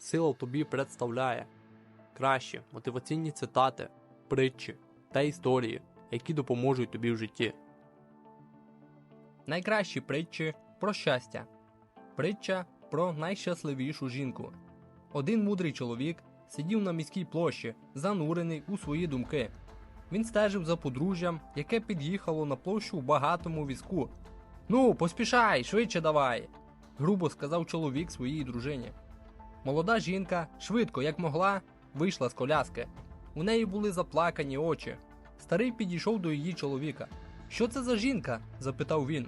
Сила тобі представляє кращі мотиваційні цитати, притчі та історії, які допоможуть тобі в житті. Найкращі притчі про щастя. Притча про найщасливішу жінку. Один мудрий чоловік сидів на міській площі, занурений у свої думки. Він стежив за подружжям, яке під'їхало на площу в багатому візку. Ну, поспішай, швидше давай, грубо сказав чоловік своїй дружині. Молода жінка, швидко, як могла, вийшла з коляски. У неї були заплакані очі. Старий підійшов до її чоловіка. Що це за жінка? запитав він.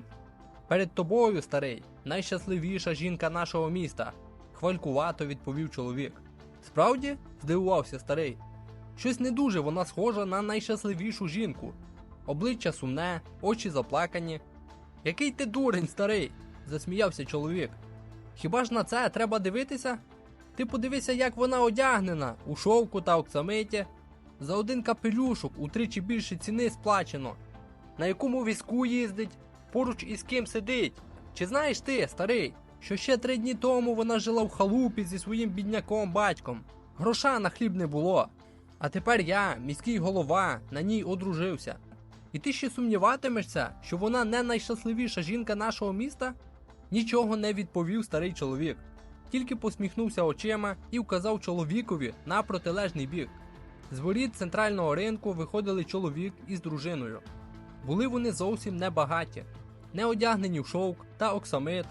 Перед тобою, старий, найщасливіша жінка нашого міста, хвалькувато відповів чоловік. Справді? здивувався старий. Щось не дуже вона схожа на найщасливішу жінку. Обличчя сумне, очі заплакані. Який ти дурень, старий? засміявся чоловік. Хіба ж на це треба дивитися? Ти подивися, як вона одягнена у шовку та оксамиті. За один капелюшок утричі більше ціни сплачено. На якому візку їздить, поруч із ким сидить. Чи знаєш ти, старий, що ще три дні тому вона жила в халупі зі своїм бідняком батьком? Гроша на хліб не було. А тепер я, міський голова, на ній одружився. І ти ще сумніватимешся, що вона не найщасливіша жінка нашого міста? Нічого не відповів старий чоловік, тільки посміхнувся очима і вказав чоловікові на протилежний бік. З воріт центрального ринку виходили чоловік із дружиною. Були вони зовсім не багаті, не одягнені в шовк та оксамит.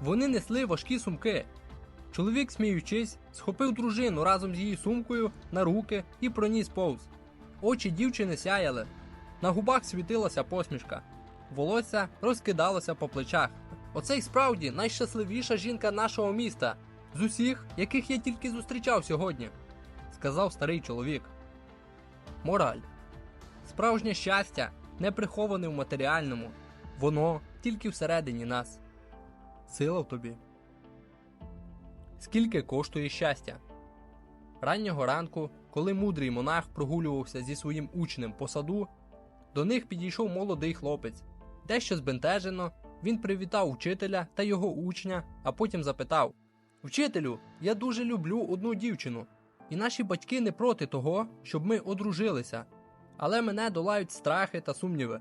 Вони несли важкі сумки. Чоловік, сміючись, схопив дружину разом з її сумкою на руки і проніс повз. Очі дівчини сяяли, на губах світилася посмішка, волосся розкидалося по плечах. Оце й справді найщасливіша жінка нашого міста, з усіх, яких я тільки зустрічав сьогодні, сказав старий чоловік. Мораль. Справжнє щастя не приховане в матеріальному, воно тільки всередині нас. Сила в тобі. Скільки коштує щастя? Раннього ранку, коли мудрий монах прогулювався зі своїм учнем по саду, до них підійшов молодий хлопець. Дещо збентежено, він привітав учителя та його учня, а потім запитав: Вчителю, я дуже люблю одну дівчину, і наші батьки не проти того, щоб ми одружилися, але мене долають страхи та сумніви.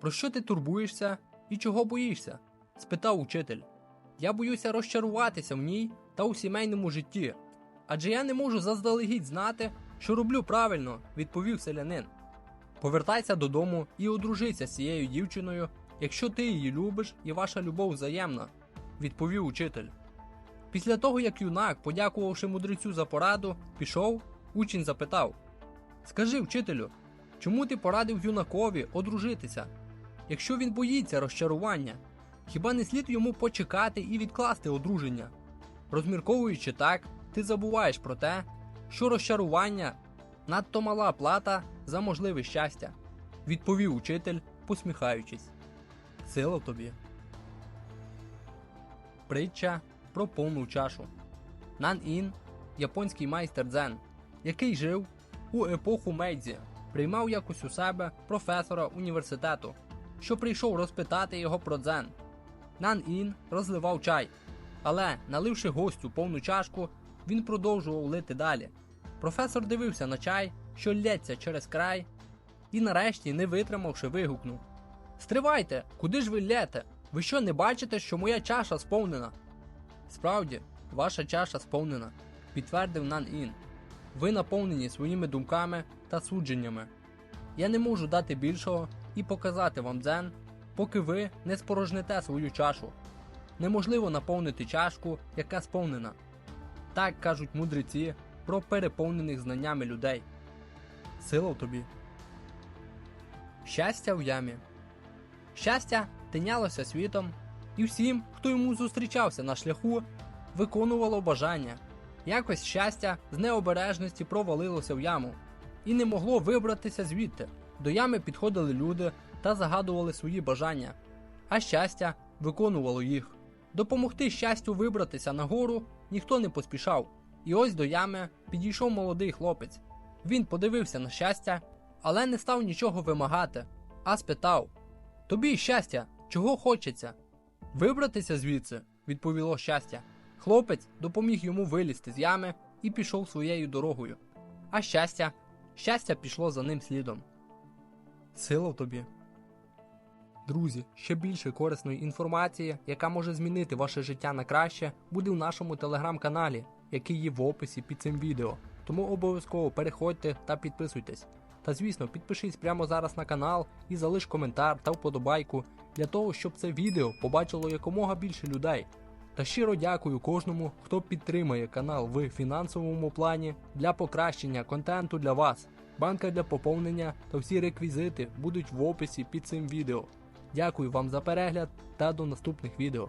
Про що ти турбуєшся і чого боїшся? спитав учитель. Я боюся розчаруватися в ній та у сімейному житті, адже я не можу заздалегідь знати, що роблю правильно, відповів селянин. Повертайся додому і одружися з цією дівчиною, якщо ти її любиш і ваша любов взаємна, відповів учитель. Після того, як юнак, подякувавши мудрецю за пораду, пішов, учень запитав: Скажи, вчителю, чому ти порадив юнакові одружитися? Якщо він боїться розчарування, хіба не слід йому почекати і відкласти одруження? Розмірковуючи так, ти забуваєш про те, що розчарування надто мала плата за можливе щастя, відповів учитель, посміхаючись. Сила тобі. Притча про повну чашу. Нан Ін, японський майстер дзен, який жив у епоху Мейдзі, приймав якось у себе професора університету, що прийшов розпитати його про дзен. Нан Ін розливав чай, але, наливши гостю повну чашку, він продовжував лити далі. Професор дивився на чай, що лється через край, і нарешті, не витримавши, вигукнув: Стривайте, куди ж ви лєте? Ви що не бачите, що моя чаша сповнена? Справді, ваша чаша сповнена, підтвердив Нан Ін. Ви наповнені своїми думками та судженнями. Я не можу дати більшого і показати вам дзен, поки ви не спорожните свою чашу. Неможливо наповнити чашку, яка сповнена. Так кажуть мудреці про переповнених знаннями людей. Сила в тобі. Щастя в ямі. Щастя тинялося світом, і всім, хто йому зустрічався на шляху, виконувало бажання. Якось щастя з необережності провалилося в яму і не могло вибратися звідти. До ями підходили люди та загадували свої бажання, а щастя виконувало їх. Допомогти щастю вибратися нагору ніхто не поспішав. І ось до ями підійшов молодий хлопець. Він подивився на щастя, але не став нічого вимагати, а спитав: Тобі щастя, чого хочеться? Вибратися звідси, відповіло щастя. Хлопець допоміг йому вилізти з ями і пішов своєю дорогою. А щастя, щастя пішло за ним слідом. Сила тобі. Друзі, ще більше корисної інформації, яка може змінити ваше життя на краще, буде в нашому телеграм-каналі, який є в описі під цим відео. Тому обов'язково переходьте та підписуйтесь. Та звісно, підпишись прямо зараз на канал і залиш коментар та вподобайку для того, щоб це відео побачило якомога більше людей. Та щиро дякую кожному, хто підтримує канал в фінансовому плані для покращення контенту для вас. Банка для поповнення та всі реквізити будуть в описі під цим відео. Дякую вам за перегляд та до наступних відео.